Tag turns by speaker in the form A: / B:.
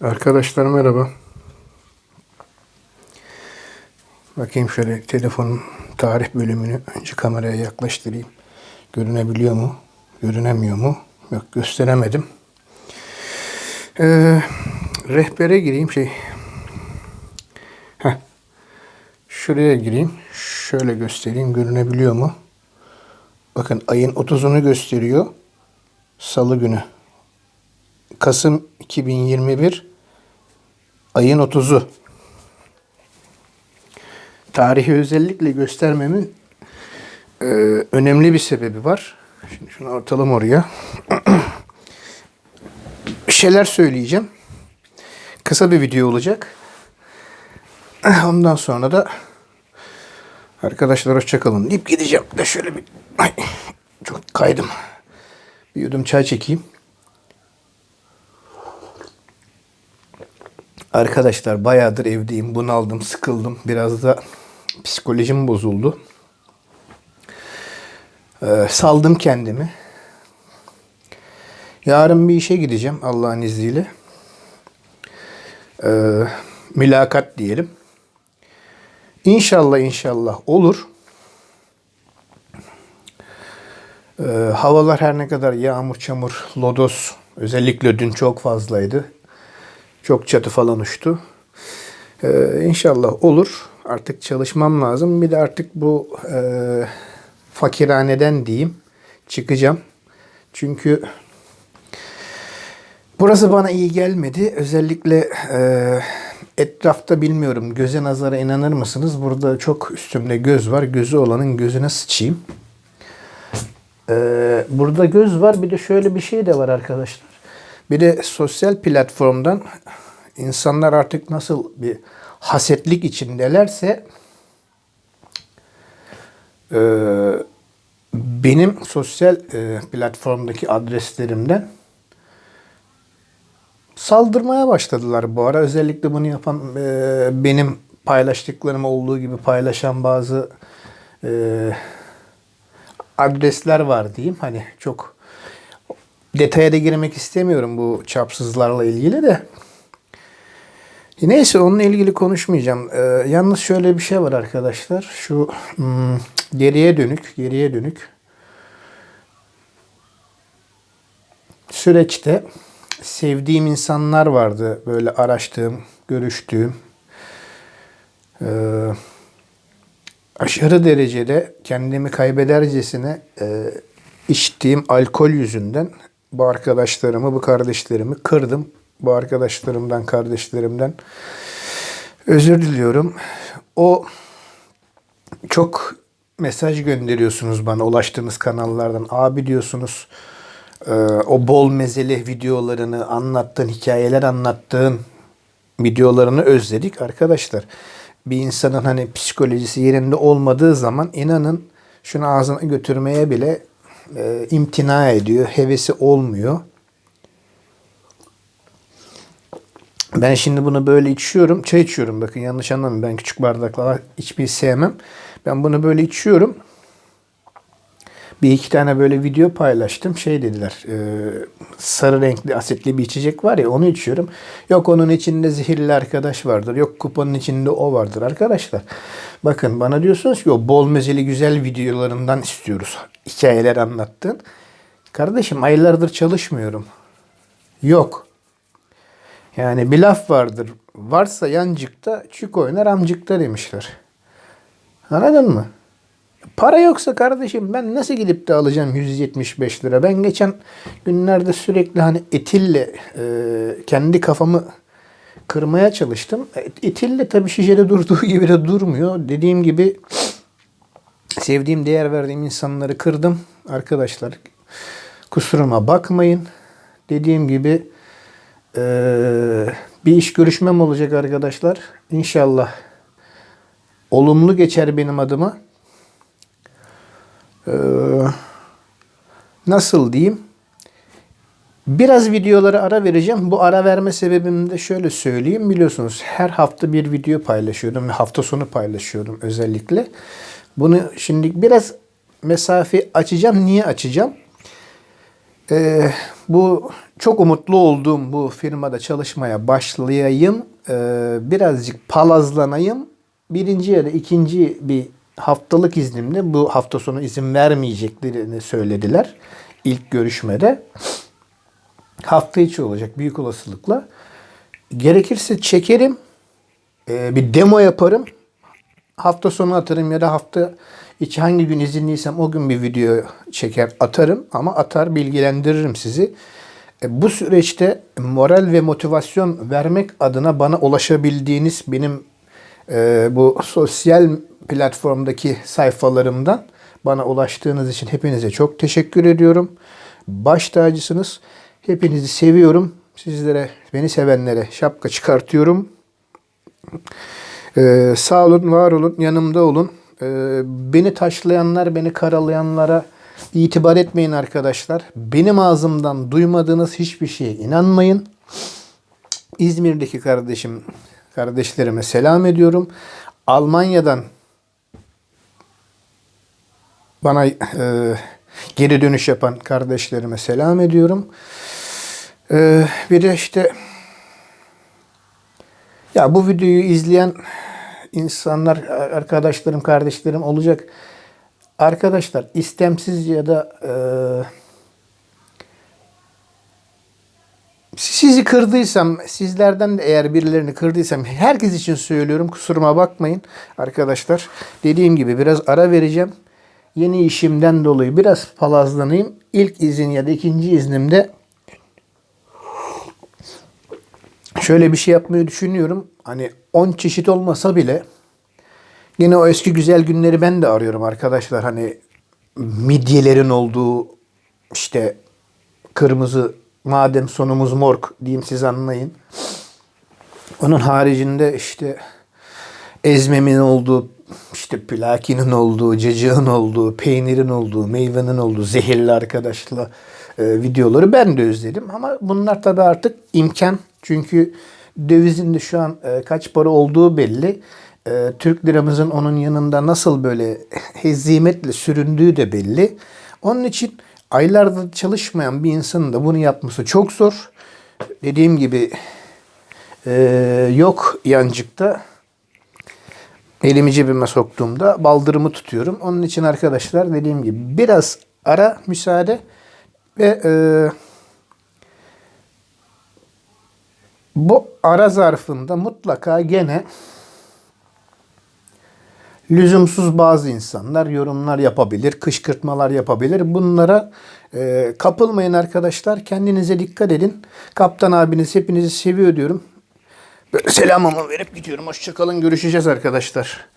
A: Arkadaşlar merhaba. Bakayım şöyle telefonun tarih bölümünü önce kameraya yaklaştırayım. Görünebiliyor mu? Görünemiyor mu? Yok gösteremedim. Ee, rehbere gireyim şey. Heh. Şuraya gireyim. Şöyle göstereyim. Görünebiliyor mu? Bakın ayın 30'unu gösteriyor. Salı günü. Kasım 2021 ayın 30'u. Tarihi özellikle göstermemin e, önemli bir sebebi var. Şimdi şunu ortalım oraya. bir şeyler söyleyeceğim. Kısa bir video olacak. Ondan sonra da arkadaşlar hoşçakalın deyip gideceğim. De şöyle bir ay, çok kaydım. Bir yudum çay çekeyim. Arkadaşlar bayağıdır evdeyim. Bunaldım, sıkıldım. Biraz da psikolojim bozuldu. Ee, saldım kendimi. Yarın bir işe gideceğim Allah'ın izniyle. Ee, mülakat diyelim. İnşallah inşallah olur. Ee, havalar her ne kadar yağmur, çamur, lodos özellikle dün çok fazlaydı. Çok çatı falan uçtu. Ee, inşallah olur. Artık çalışmam lazım. Bir de artık bu e, fakirhaneden diyeyim çıkacağım. Çünkü burası bana iyi gelmedi. Özellikle e, etrafta bilmiyorum göze nazara inanır mısınız? Burada çok üstümde göz var. Gözü olanın gözüne sıçayım. Ee, burada göz var. Bir de şöyle bir şey de var arkadaşlar. Bir de sosyal platformdan insanlar artık nasıl bir hasetlik içindelerse e, benim sosyal e, platformdaki adreslerimden saldırmaya başladılar bu ara. Özellikle bunu yapan e, benim paylaştıklarım olduğu gibi paylaşan bazı e, adresler var diyeyim. Hani çok detaya da girmek istemiyorum bu çapsızlarla ilgili de. Neyse onunla ilgili konuşmayacağım. Ee, yalnız şöyle bir şey var arkadaşlar. Şu hmm, geriye dönük, geriye dönük süreçte sevdiğim insanlar vardı. Böyle araştığım, görüştüğüm. Ee, aşırı derecede kendimi kaybedercesine e, içtiğim alkol yüzünden bu arkadaşlarımı, bu kardeşlerimi kırdım. Bu arkadaşlarımdan, kardeşlerimden özür diliyorum. O çok mesaj gönderiyorsunuz bana ulaştığınız kanallardan. Abi diyorsunuz e, o bol mezeli videolarını anlattığın, hikayeler anlattığın videolarını özledik arkadaşlar. Bir insanın hani psikolojisi yerinde olmadığı zaman inanın şunu ağzına götürmeye bile e, imtina ediyor. Hevesi olmuyor. Ben şimdi bunu böyle içiyorum. Çay içiyorum bakın yanlış anlamayın. Ben küçük bardaklar içmeyi sevmem. Ben bunu böyle içiyorum. Bir iki tane böyle video paylaştım. Şey dediler. E, sarı renkli asitli bir içecek var ya onu içiyorum. Yok onun içinde zehirli arkadaş vardır. Yok kupanın içinde o vardır. Arkadaşlar bakın bana diyorsunuz ki o bol mezeli güzel videolarından istiyoruz. Hikayeler anlattın. Kardeşim aylardır çalışmıyorum. Yok. Yani bir laf vardır. Varsa yancıkta çük oynar amcıkta demişler. Anladın mı? Para yoksa kardeşim ben nasıl gidip de alacağım 175 lira? Ben geçen günlerde sürekli hani etille e, kendi kafamı kırmaya çalıştım. E, Etille tabii şişede durduğu gibi de durmuyor. Dediğim gibi sevdiğim, değer verdiğim insanları kırdım. Arkadaşlar kusuruma bakmayın. Dediğim gibi ee, bir iş görüşmem olacak arkadaşlar. İnşallah olumlu geçer benim adıma. Ee, nasıl diyeyim? Biraz videolara ara vereceğim. Bu ara verme sebebimi de şöyle söyleyeyim. Biliyorsunuz her hafta bir video paylaşıyorum hafta sonu paylaşıyorum özellikle. Bunu şimdi biraz mesafe açacağım. Niye açacağım? Ee, bu çok umutlu olduğum bu firmada çalışmaya başlayayım. Ee, birazcık palazlanayım. Birinci ya da ikinci bir haftalık iznimle bu hafta sonu izin vermeyeceklerini söylediler. ilk görüşmede. Hafta içi olacak büyük olasılıkla. Gerekirse çekerim. Ee, bir demo yaparım. Hafta sonu atarım ya da hafta içi hangi gün izinliysem o gün bir video çeker atarım ama atar bilgilendiririm sizi. E, bu süreçte moral ve motivasyon vermek adına bana ulaşabildiğiniz benim e, bu sosyal platformdaki sayfalarımdan bana ulaştığınız için hepinize çok teşekkür ediyorum. Baş tacısınız. Hepinizi seviyorum. Sizlere, beni sevenlere şapka çıkartıyorum. Ee, sağ olun, var olun, yanımda olun. Ee, beni taşlayanlar, beni karalayanlara itibar etmeyin arkadaşlar. Benim ağzımdan duymadığınız hiçbir şeye inanmayın. İzmir'deki kardeşim, kardeşlerime selam ediyorum. Almanya'dan bana e, geri dönüş yapan kardeşlerime selam ediyorum. E, bir de işte ya bu videoyu izleyen insanlar, arkadaşlarım, kardeşlerim olacak. Arkadaşlar istemsiz ya da e, sizi kırdıysam, sizlerden de eğer birilerini kırdıysam herkes için söylüyorum. Kusuruma bakmayın arkadaşlar. Dediğim gibi biraz ara vereceğim. Yeni işimden dolayı biraz palazlanayım. İlk izin ya da ikinci iznimde şöyle bir şey yapmayı düşünüyorum. Hani 10 çeşit olmasa bile yine o eski güzel günleri ben de arıyorum arkadaşlar. Hani midyelerin olduğu işte kırmızı madem sonumuz morg diyeyim siz anlayın. Onun haricinde işte ezmemin olduğu, işte plakinin olduğu, cacığın olduğu, peynirin olduğu, meyvenin olduğu zehirli arkadaşla e, videoları ben de özledim. Ama bunlar tabii artık imkan. Çünkü dövizin de şu an e, kaç para olduğu belli. E, Türk liramızın onun yanında nasıl böyle hezimetle süründüğü de belli. Onun için aylarda çalışmayan bir insanın da bunu yapması çok zor. Dediğim gibi e, yok yancıkta elimi cebime soktuğumda baldırımı tutuyorum. Onun için arkadaşlar dediğim gibi biraz ara müsaade ve e, bu ara zarfında mutlaka gene lüzumsuz bazı insanlar yorumlar yapabilir, kışkırtmalar yapabilir. Bunlara e, kapılmayın arkadaşlar. Kendinize dikkat edin. Kaptan abiniz hepinizi seviyor diyorum. Böyle selamımı verip gidiyorum. Hoşçakalın. Görüşeceğiz arkadaşlar.